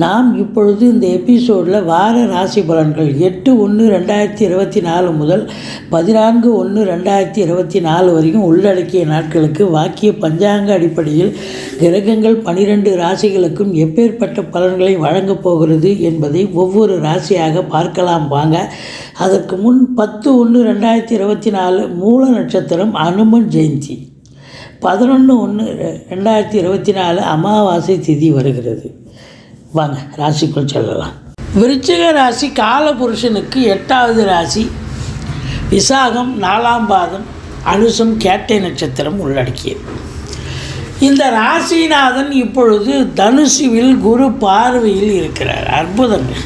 நாம் இப்பொழுது இந்த எபிசோடில் வார ராசி பலன்கள் எட்டு ஒன்று ரெண்டாயிரத்தி இருபத்தி நாலு முதல் பதினான்கு ஒன்று ரெண்டாயிரத்தி இருபத்தி நாலு வரைக்கும் உள்ளடக்கிய நாட்களுக்கு வாக்கிய பஞ்சாங்க அடிப்படையில் கிரகங்கள் பனிரெண்டு ராசிகளுக்கும் எப்பேற்பட்ட பலன்களை வழங்கப் போகிறது என்பதை ஒவ்வொரு ராசியாக பார்க்கலாம் வாங்க. அதற்கு முன் பத்து ஒன்று ரெண்டாயிரத்தி இருபத்தி நாலு மூல நட்சத்திரம் அனுமன் ஜெயந்தி. பதினொன்று ஒன்று ரெண்டாயிரத்தி இருபத்தி நாலு அமாவாசை திதி வருகிறது. வாங்க ராசிக்குள் செல்லலாம். விருச்சிக ராசி காலபுருஷனுக்கு எட்டாவது ராசி. விசாகம் நாலாம் பாதம் அனுசம் கேட்டை நட்சத்திரம் உள்ளடக்கியது. இந்த ராசிநாதன் இப்பொழுது தனுசுவில் குரு பார்வையில் இருக்கிறார். அற்புதங்கள்.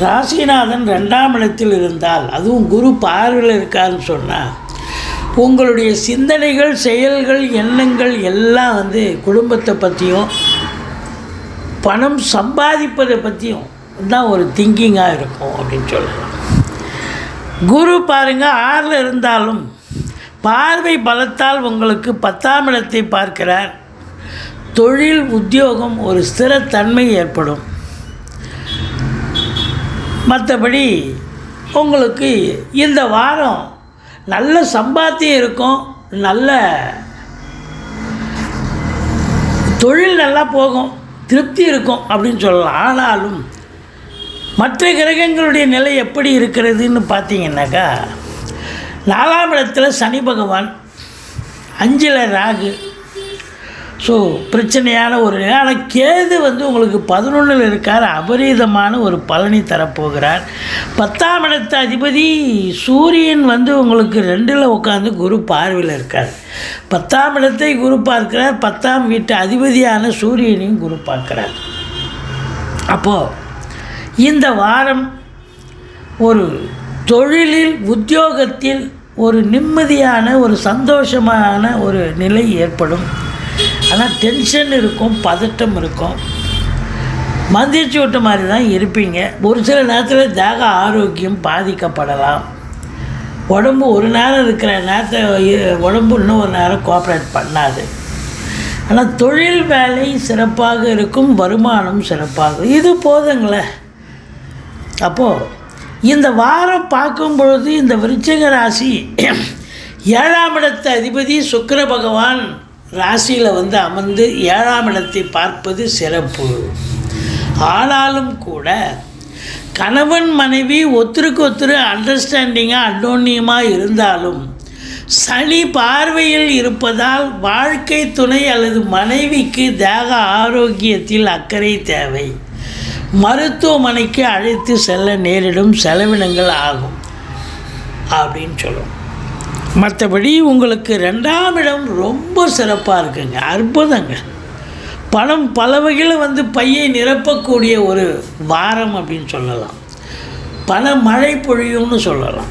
ராசிநாதன் ரெண்டாம் இடத்தில் இருந்தால் அதுவும் குரு பார்வையில் இருக்காருன்னு சொன்னால் உங்களுடைய சிந்தனைகள் செயல்கள் எண்ணங்கள் எல்லாம் வந்து குடும்பத்தை பற்றியும் பணம் சம்பாதிப்பதை பற்றியும் தான் ஒரு திங்கிங்காக இருக்கும் அப்படின்னு சொல்லலாம். குரு பாருங்கள் ஆறில் இருந்தாலும் பார்வை பலத்தால் உங்களுக்கு பத்தாம் இடத்தை பார்க்கிறார். தொழில் உத்தியோகம் ஒரு ஸ்திரத்தன்மை ஏற்படும். மற்றபடி உங்களுக்கு இந்த வாரம் நல்ல சம்பாத்தியம் இருக்கும் நல்ல தொழில் நல்லா போகும். திருப்தி இருக்கும் அப்படின்னு சொல்லலாம். ஆனாலும் மற்ற கிரகங்களுடைய நிலை எப்படி இருக்கிறதுன்னு பார்த்தீங்கன்னாக்கா நாலாம் இடத்துல சனி பகவான் அஞ்சில் ராகு ஸோ பிரச்சனையான ஒரு ஆனால் கேது வந்து உங்களுக்கு பதினொன்றில் இருக்கார். அபரீதமான ஒரு பலனை தரப்போகிறார். பத்தாம் இடத்து அதிபதி சூரியன் வந்து உங்களுக்கு ரெண்டில் உட்காந்து குரு பார்வையில் இருக்கார். பத்தாம் இடத்தை குரு பார்க்கிறார். பத்தாம் வீட்டு அதிபதியான சூரியனையும் குரு பார்க்கிறார். அப்போது இந்த வாரம் ஒரு தொழிலில் உத்தியோகத்தில் ஒரு நிம்மதியான ஒரு சந்தோஷமான ஒரு நிலை ஏற்படும். ஆனால் டென்ஷன் இருக்கும் பதட்டம் இருக்கும். மந்திரிச்சு விட்ட மாதிரி தான் இருப்பீங்க. ஒரு சில நேரத்தில் தேக ஆரோக்கியம் பாதிக்கப்படலாம். உடம்பு ஒரு நேரம் இருக்கிற நேரத்தை உடம்பு இன்னும் ஒரு நேரம் கோஆப்ரேட் பண்ணாது. ஆனால் தொழில் வேலை சிறப்பாக இருக்கும் வருமானம் சிறப்பாகும் இது போதுங்களே. அப்போது இந்த வாரம் பார்க்கும் பொழுது இந்த விருச்சிக ராசி ஏழாம் இடத்த அதிபதி சுக்கர பகவான் ராசியில் வந்து அமர்ந்து ஏழாம் இடத்தை பார்ப்பது சிறப்பு. ஆனாலும் கூட கணவன் மனைவி ஒருத்தருக்கு ஒருத்தர் அண்டர்ஸ்டாண்டிங்காக அன்னோன்னியமாக இருந்தாலும் சனி பார்வையில் இருப்பதால் வாழ்க்கை துணை அல்லது மனைவிக்கு தேக ஆரோக்கியத்தில் அக்கறை தேவை. மருத்துவமனைக்கு அழைத்து செல்ல நேரிடும் செலவினங்கள் ஆகும். அப்படின்னு சொல்லும் மற்றபடி உங்களுக்கு ரெண்டாம் இடம் ரொம்ப சிறப்பாக இருக்குங்க அற்புதங்க. பணம் பல வகையில் வந்து பையை நிரப்பக்கூடிய ஒரு வாரம் அப்படின்னு சொல்லலாம். பல மழை பொழியும்னு சொல்லலாம்.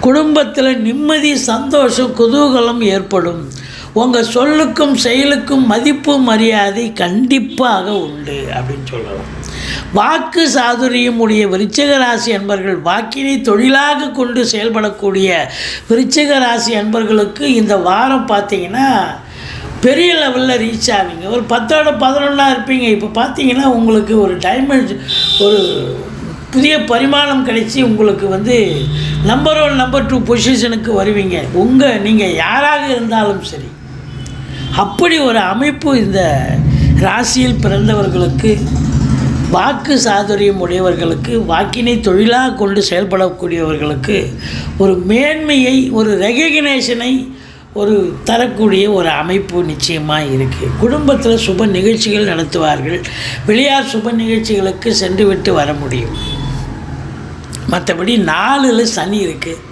குடும்பத்தில் நிம்மதி சந்தோஷம் குதூகலம் ஏற்படும். உங்கள் சொல்லுக்கும் செயலுக்கும் மதிப்பு மரியாதை கண்டிப்பாக உண்டு அப்படின்னு சொல்லலாம். வாக்கு சாதுரியம் உடைய விருச்சக ராசி அன்பர்கள் வாக்கினை தொழிலாக கொண்டு செயல்படக்கூடிய விருச்சக ராசி அன்பர்களுக்கு இந்த வாரம் பார்த்தீங்கன்னா பெரிய லெவலில் ரீச் ஆவீங்க. ஒரு பத்தோட பதினொன்றா இருப்பீங்க. இப்போ பார்த்தீங்கன்னா உங்களுக்கு ஒரு டைமண்ட் ஒரு புதிய பரிமாணம் கிடைச்சி உங்களுக்கு வந்து நம்பர் ஒன் நம்பர் டூ பொசிஷனுக்கு வருவீங்க. உங்கள் நீங்கள் யாராக இருந்தாலும் சரி. அப்படி ஒரு அமைப்பு இந்த ராசியில் பிறந்தவர்களுக்கு வாக்கு சாதுரியம் உடையவர்களுக்கு வாக்கினை தொழிலாக கொண்டு செயல்படக்கூடியவர்களுக்கு ஒரு மேன்மையை ஒரு ரெகக்னேஷனை ஒரு தரக்கூடிய ஒரு அமைப்பு நிச்சயமாக இருக்குது குடும்பத்தில் சுப நிகழ்ச்சிகள் நடத்துவார்கள். வெளியார் சுப நிகழ்ச்சிகளுக்கு சென்று விட்டு வர முடியும். மற்றபடி நாலில் சனி இருக்குது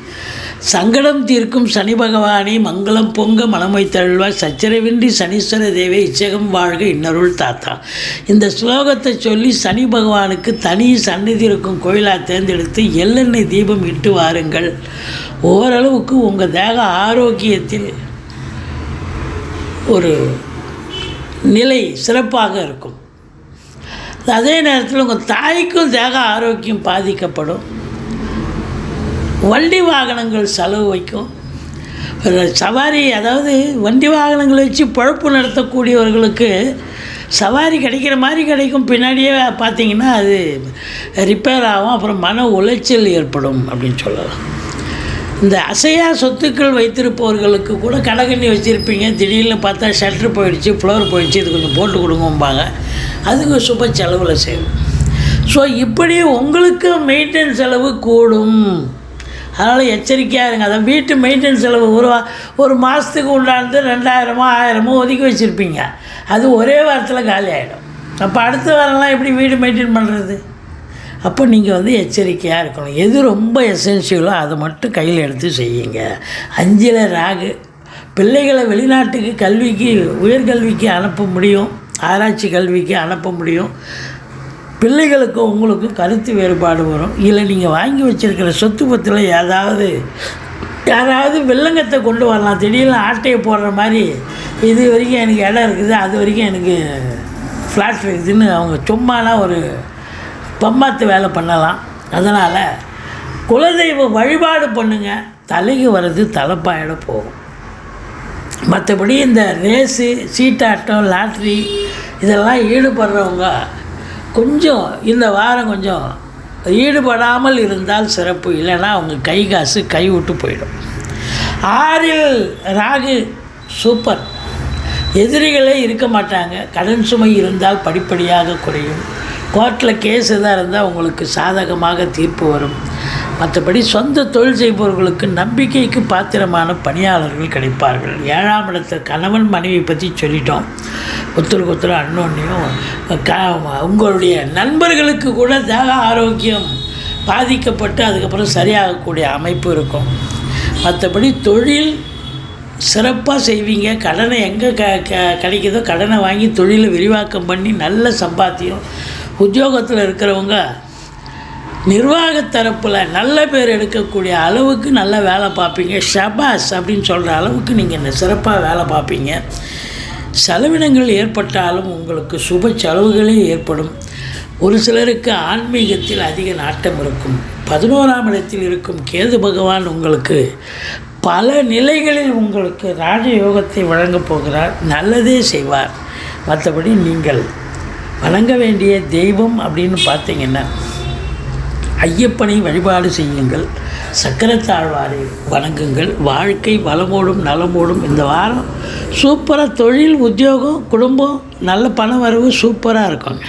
சங்கடம் தீர்க்கும் சனி பகவானே மங்களம் பொங்க மனமை தழுவாய் சச்சரவின்றி சனீஸ்வர தேவே இச்சகம் வாழ்க இன்னருள் தாத்தா. இந்த ஸ்லோகத்தை சொல்லி சனி பகவானுக்கு தனி சந்நிதி இருக்கும் கோயிலாக தேர்ந்தெடுத்து எள்ளெண்ணெய் தீபம் இட்டு வாருங்கள். ஓரளவுக்கு உங்கள் தேக ஆரோக்கியத்தில் ஒரு நிலை சிறப்பாக இருக்கும். அதே நேரத்தில் உங்கள் தாய்க்கும் தேக ஆரோக்கியம் பாதிக்கப்படும். வண்டி வாகனங்கள் செலவு வைக்கும். சவாரி அதாவது வண்டி வாகனங்களை வச்சு பழப்பு நடத்தக்கூடியவர்களுக்கு சவாரி கிடைக்கிற மாதிரி கிடைக்கும். பின்னாடியே பார்த்தீங்கன்னா அது ரிப்பேர் ஆகும் அப்புறம் மன உளைச்சல் ஏற்படும் அப்படின்னு சொல்லலாம். இந்த அசையா சொத்துக்கள் வைத்திருப்பவர்களுக்கு கூட கடகண்ணி வச்சுருப்பீங்க. திடீர்னு பார்த்தா ஷட்டர் போயிடுச்சு ஃப்ளோர் போயிடுச்சு இது கொஞ்சம் போட்டு கொடுங்கம்பாங்க. அதுக்கு சுப செலவில் செய்யும் ஸோ இப்படி உங்களுக்கு மெயின்டெனன்ஸ் செலவு கூடும். அதனால் எச்சரிக்கையாக இருங்க அதை வீட்டு மெயின்டெனன்ஸ் செலவு ஒரு ஒரு மாதத்துக்கு உண்டானது ரெண்டாயிரமோ ஆயிரமோ ஒதுக்கி வச்சுருப்பீங்க. அது ஒரே வாரத்தில் காலி ஆகிடும் அப்போ அடுத்த வாரம்லாம் எப்படி வீடு மெயின்டைன் பண்ணுறது அப்போ நீங்கள் வந்து எச்சரிக்கையாக இருக்கணும். எது ரொம்ப எசென்சியலோ அதை மட்டும் கையில் எடுத்து செய்யுங்க. அஞ்சில் ராகு. பிள்ளைகளை வெளிநாட்டுக்கு கல்விக்கு உயர்கல்விக்கு அனுப்ப முடியும். ஆராய்ச்சி கல்விக்கு அனுப்ப முடியும். பிள்ளைகளுக்கும் உங்களுக்கும் கருத்து வேறுபாடு வரும். இல்லை நீங்கள் வாங்கி வச்சுருக்கிற சொத்து பத்தில் ஏதாவது யாராவது வெள்ளங்கத்தை கொண்டு வரலாம். திடீர்னு ஆட்டையை போடுற மாதிரி இது வரைக்கும் எனக்கு இடம் இருக்குது. அது வரைக்கும் எனக்கு ஃப்ளாட் இருக்குதுன்னு அவங்க சும்மாலாம் ஒரு பம்மாத்து வேலை பண்ணலாம். அதனால் குலதெய்வ வழிபாடு பண்ணுங்கள் தலைக்கு வர்றது தலைப்பாயிட போகும். மற்றபடி இந்த ரேஸு சீட்டாட்டம் லாட்ரி இதெல்லாம் ஈடுபடுறவங்க கொஞ்சம் இந்த வாரம் கொஞ்சம் ஈடுபடாமல் இருந்தால் சிறப்பு. இல்லைன்னா அவங்க கை காசு கை விட்டு போயிடும். ஆறில் ராகு சூப்பர். எதிரிகளே இருக்க மாட்டாங்க. கடன் சுமை இருந்தால் படிப்படியாக குறையும். கோர்ட்டில் கேஸ் எதாக இருந்தால் உங்களுக்கு சாதகமாக தீர்ப்பு வரும். மற்றபடி சொந்த தொழில் செய்பவர்களுக்கு நம்பிக்கைக்கு பாத்திரமான பணியாளர்கள் கிடைப்பார்கள். ஏழாம் இடத்தில் கணவன் மனைவி பற்றி சொல்லிட்டோம். ஒருத்தருக்கு ஒத்துரு அன்னொன்னையும் க உங்களுடைய நண்பர்களுக்கு கூட தேக ஆரோக்கியம் பாதிக்கப்பட்டு அதுக்கப்புறம் சரியாகக்கூடிய அமைப்பு இருக்கும். மற்றபடி தொழில் சிறப்பாக செய்வீங்க. கடனை எங்கே க க கிடைக்குதோ கடனை வாங்கி தொழிலை விரிவாக்கம் பண்ணி நல்ல சம்பாத்தியம். உத்தியோகத்தில் இருக்கிறவங்க நிர்வாக தரப்பில் நல்ல பேர் எடுக்கக்கூடிய அளவுக்கு நல்ல வேலை பார்ப்பீங்க. ஷபாஸ் அப்படின்னு சொல்கிற அளவுக்கு நீங்கள் சிறப்பாக வேலை பார்ப்பீங்க. செலவினங்கள் ஏற்பட்டாலும் உங்களுக்கு சுப செலவுகளே ஏற்படும். ஒரு சிலருக்கு ஆன்மீகத்தில் அதிக நாட்டம் இருக்கும். பதினோராம் இடத்தில் இருக்கும் கேது பகவான் உங்களுக்கு பல நிலைகளில் உங்களுக்கு ராஜயோகத்தை வழங்கப் போகிறார். நல்லதே செய்வார். மற்றபடி நீங்கள் வணங்க வேண்டிய தெய்வம் அப்படின்னு பார்த்தீங்கன்னா ஐயப்பனை வழிபாடு செய்யுங்கள். சக்கரத்தாழ்வாரை வணங்குங்கள். வாழ்க்கை வளமோடும் நலமோடும் இந்த வாரம் சூப்பராக தொழில் உத்தியோகம் குடும்பம் நல்ல பண வரவு சூப்பராக இருக்குங்க.